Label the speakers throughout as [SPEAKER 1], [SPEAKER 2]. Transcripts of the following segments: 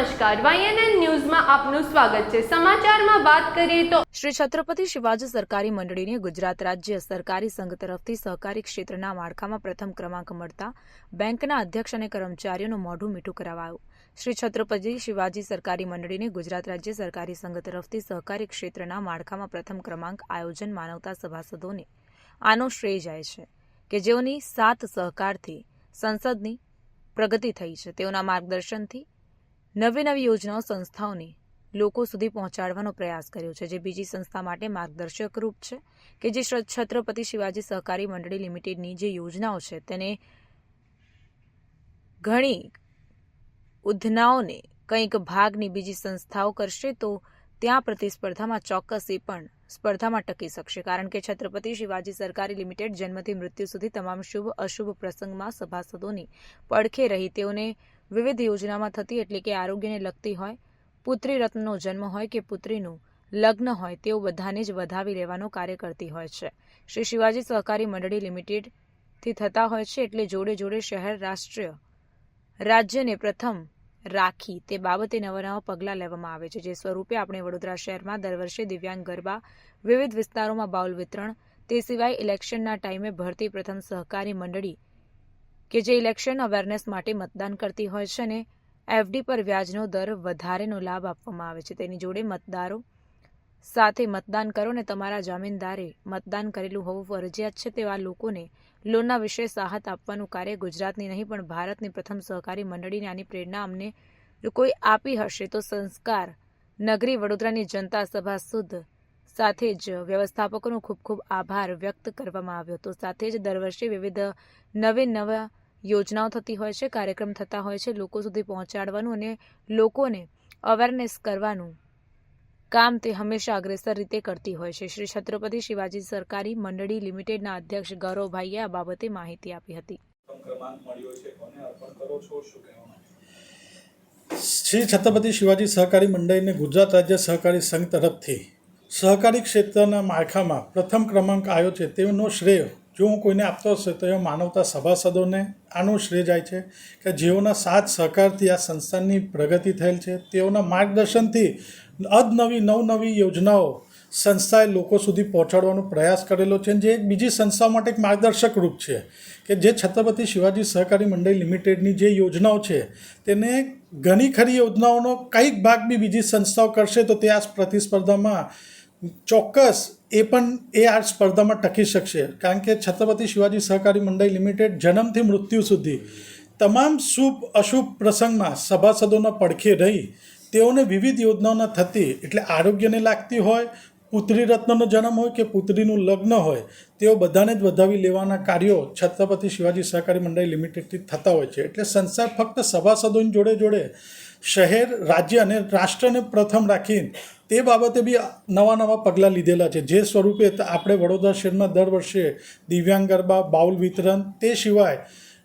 [SPEAKER 1] નમસ્કાર. વાયએનએન ન્યૂઝમાં આપનું સ્વાગત છે. સમાચારમાં વાત કરીએ તો
[SPEAKER 2] શ્રી છત્રપતિ શિવાજી સરકારી મંડળીને ગુજરાત રાજ્ય સરકારી સંઘ તરફથી સહકારી ક્ષેત્રના માળખામાં પ્રથમ ક્રમાંક મળતા બેંકના અધ્યક્ષ અને કર્મચારીઓનું મોઢું મીઠું કરાવાયું. શ્રી છત્રપતિ શિવાજી સરકારી મંડળીને ગુજરાત રાજ્ય સરકારી સંઘ તરફથી સહકારી ક્ષેત્રના માળખામાં પ્રથમ ક્રમાંક આયોજન માનવતા સભાસદોને. આનો શ્રેય જાય છે કે જેઓની સાત સહકારથી સંસદની પ્રગતિ થઈ છે. તેઓના માર્ગદર્શનથી નવી નવી યોજનાઓ સંસ્થાઓને લોકો સુધી પહોંચાડવાનો પ્રયાસ કર્યો છે, જે બીજી સંસ્થા માટે માર્ગદર્શક રૂપ છે કે જે છત્રપતિ શિવાજી સહકારી મંડળી લિમિટેડની જે યોજનાઓ છે તેને ઘણી ઉધનાઓને કંઈક ભાગની બીજી સંસ્થાઓ કરશે તો ત્યાં પ્રતિસ્પર્ધામાં ચોક્કસ એ પણ સ્પર્ધામાં ટકી શકશે. કારણ કે છત્રપતિ શિવાજી સરકારી લિમિટેડ જન્મથી મૃત્યુ સુધી તમામ શુભ અશુભ પ્રસંગમાં સભાસદોની પડખે રહી તેઓને વિવિધ યોજનામાં થતી એટલે કે આરોગ્યને લગતી હોય, પુત્રી રત્નનો જન્મ હોય કે પુત્રીનું લગ્ન હોય, તેઓ બધાને જ વધાવી લેવાનું કાર્ય કરતી હોય છે. શ્રી શિવાજી સહકારી મંડળી લિમિટેડથી થતા હોય છે એટલે જોડે જોડે શહેર, રાષ્ટ્રીય રાજ્યને પ્રથમ રાખી તે બાબતે નવા નવા પગલાં લેવામાં આવે છે. જે સ્વરૂપે આપણે વડોદરા શહેરમાં દર વર્ષે દિવ્યાંગ ગરબા, વિવિધ વિસ્તારોમાં બાઉલ વિતરણ, તે સિવાય ઇલેક્શનના ટાઈમે ભરતી પ્રથમ સહકારી મંડળી કે જે ઇલેક્શન અવેરનેસ માટે મતદાન કરતી હોય છે અને એફડી પર વ્યાજનો દર વધારેનો લાભ આપવામાં આવે છે. તેની જોડે મતદારો સાથે મતદાન કરો ને તમારા જામીનદારે મતદાન કરેલું હોવું ફરજિયાત છે તેવા લોકોને લોનના વિશે સાહત આપવાનું કાર્ય ગુજરાતની નહીં, પણ ભારતની પ્રથમ સહકારી મંડળીને આની પ્રેરણા અમને જો કોઈ આપી હશે તો સંસ્કાર નગરી વડોદરાની જનતા સભા સુદ સાથે જ વ્યવસ્થાપકોનો ખૂબ ખૂબ આભાર વ્યક્ત કરવામાં આવ્યો હતો. સાથે જ દર વર્ષે વિવિધ નવે નવા યોજનાઓ થતી હોય છે, કાર્યક્રમ થતા હોય છે, લોકો સુધી પહોંચાડવાનું અને લોકોને અવેરનેસ કરવાનું કામ તે હંમેશા અગ્રેસર રીતે કરતી હોય છે. શ્રી છત્રપતિ શિવાજી સરકારી મંડળી લિમિટેડના અધ્યક્ષ ગૌરવભાઈએ આ બાબતે માહિતી આપી હતી.
[SPEAKER 3] શ્રી છત્રપતિ શિવાજી સહકારી મંડળીને ગુજરાત રાજ્ય સહકારી સંઘ તરફથી સહકારી ક્ષેત્રના માળખામાં પ્રથમ ક્રમાંક આવ્યો છે. તેનો શ્રેય જો હું કોઈને આપતો હશે તો એ માનવતા સભાસદોને આનું શ્રેય જાય છે કે જેઓના સાથ સહકારથી આ સંસ્થાની પ્રગતિ થયેલ છે, તેઓના માર્ગદર્શનથી અદનવી નવનવી યોજનાઓ સંસ્થાએ લોકો સુધી પહોંચાડવાનો પ્રયાસ કરેલો છે જે એક બીજી સંસ્થાઓ માટે એક માર્ગદર્શક રૂપ છે કે જે છત્રપતિ શિવાજી સહકારી મંડળી લિમિટેડની જે યોજનાઓ છે તેને ઘણી ખરી યોજનાઓનો કંઈક ભાગ બી બીજી સંસ્થાઓ કરશે તો તે આ પ્રતિસ્પર્ધામાં ચોક્કસ એ પણ એ આ સ્પર્ધામાં ટકી શકશે. કારણ કે છત્રપતિ શિવાજી સહકારી મંડળી લિમિટેડ જન્મથી મૃત્યુ સુધી તમામ શુભ અશુભ પ્રસંગમાં સભાસદોના પડખે રહી તેઓને વિવિધ યોજનાઓના થતી એટલે આરોગ્યને લાગતી હોય પુત્રી રત્નનો જન્મ હોય કે પુત્રીનું લગ્ન હોય, તેઓ બધાને જ વધાવી લેવાના કાર્યો છત્રપતિ શિવાજી સહકારી મંડળી લિમિટેડથી થતા હોય છે. એટલે સંસાર ફક્ત સભાસદોની જોડે જોડે શહેર, રાજ્ય અને રાષ્ટ્રને પ્રથમ રાખીને તે બાબતે બી નવા નવા પગલાં લીધેલા છે. જે સ્વરૂપે આપણે વડોદરા શહેરમાં દર વર્ષે દિવ્યાંગ ગરબા, બાઉલ વિતરણ તે સિવાય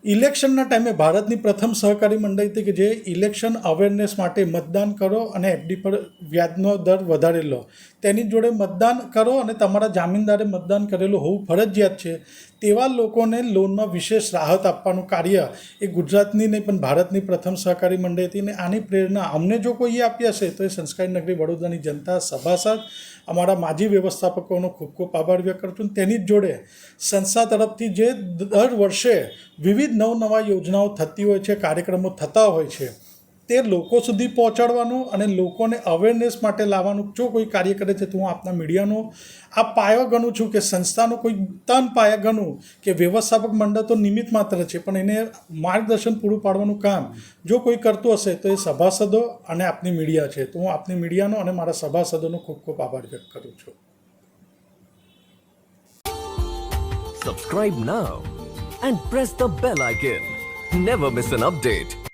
[SPEAKER 3] ઇલેક્શનના ટાઈમે ભારતની પ્રથમ સહકારી મંડળી હતી કે જે ઇલેક્શન અવેરનેસ માટે મતદાન કરો અને એફડી પર વ્યાજનો દર વધારેલો તેની જોડે મતદાન કરો અને તમારા જામીનદારે મતદાન કરેલું હોવું ફરજિયાત છે. તેવા લોકોને લોનમાં વિશેષ રાહત આપવાનું કાર્ય એ ગુજરાતની નહીં, પણ ભારતની પ્રથમ સહકારી મંડળી હતી અને આની પ્રેરણા અમને જો કોઈએ આપી હશે, તો એ સંસ્કારી નગરી વડોદરાની જનતા, સભાસદ, અમારા માજી વ્યવસ્થાપકોનો ખૂબ ખૂબ આભાર વ્યક્ત કરું છું. તેની જ જોડે સંસ્થા તરફથી જે દર વર્ષે વિવિધ નવનવા યોજનાઓ થતી હોય છે, કાર્યક્રમો થતા હોય છે તે લોકો સુધી પહોંચાડવાનું અને લોકોને અવેરનેસ માટે લાવવાનું. જો કોઈ કાર્ય કરે છે તો હું આપના મીડિયાનો આ પાયો ગણું છું કે સંસ્થાનો કોઈ તન પાયા ગણું કે વ્યવસ્થાપક મંડળ તો નિમિત્ત માત્ર છે, પણ એને માર્ગદર્શન પૂરું પાડવાનું કામ જો કોઈ કરતું હશે તો એ સભાસદો અને આપની મીડિયા છે. તો હું આપની મીડિયાનો અને મારા સભાસદોનો ખૂબ ખૂબ આભાર વ્યક્ત કરું છું.
[SPEAKER 4] Subscribe now and press the bell icon never miss an update.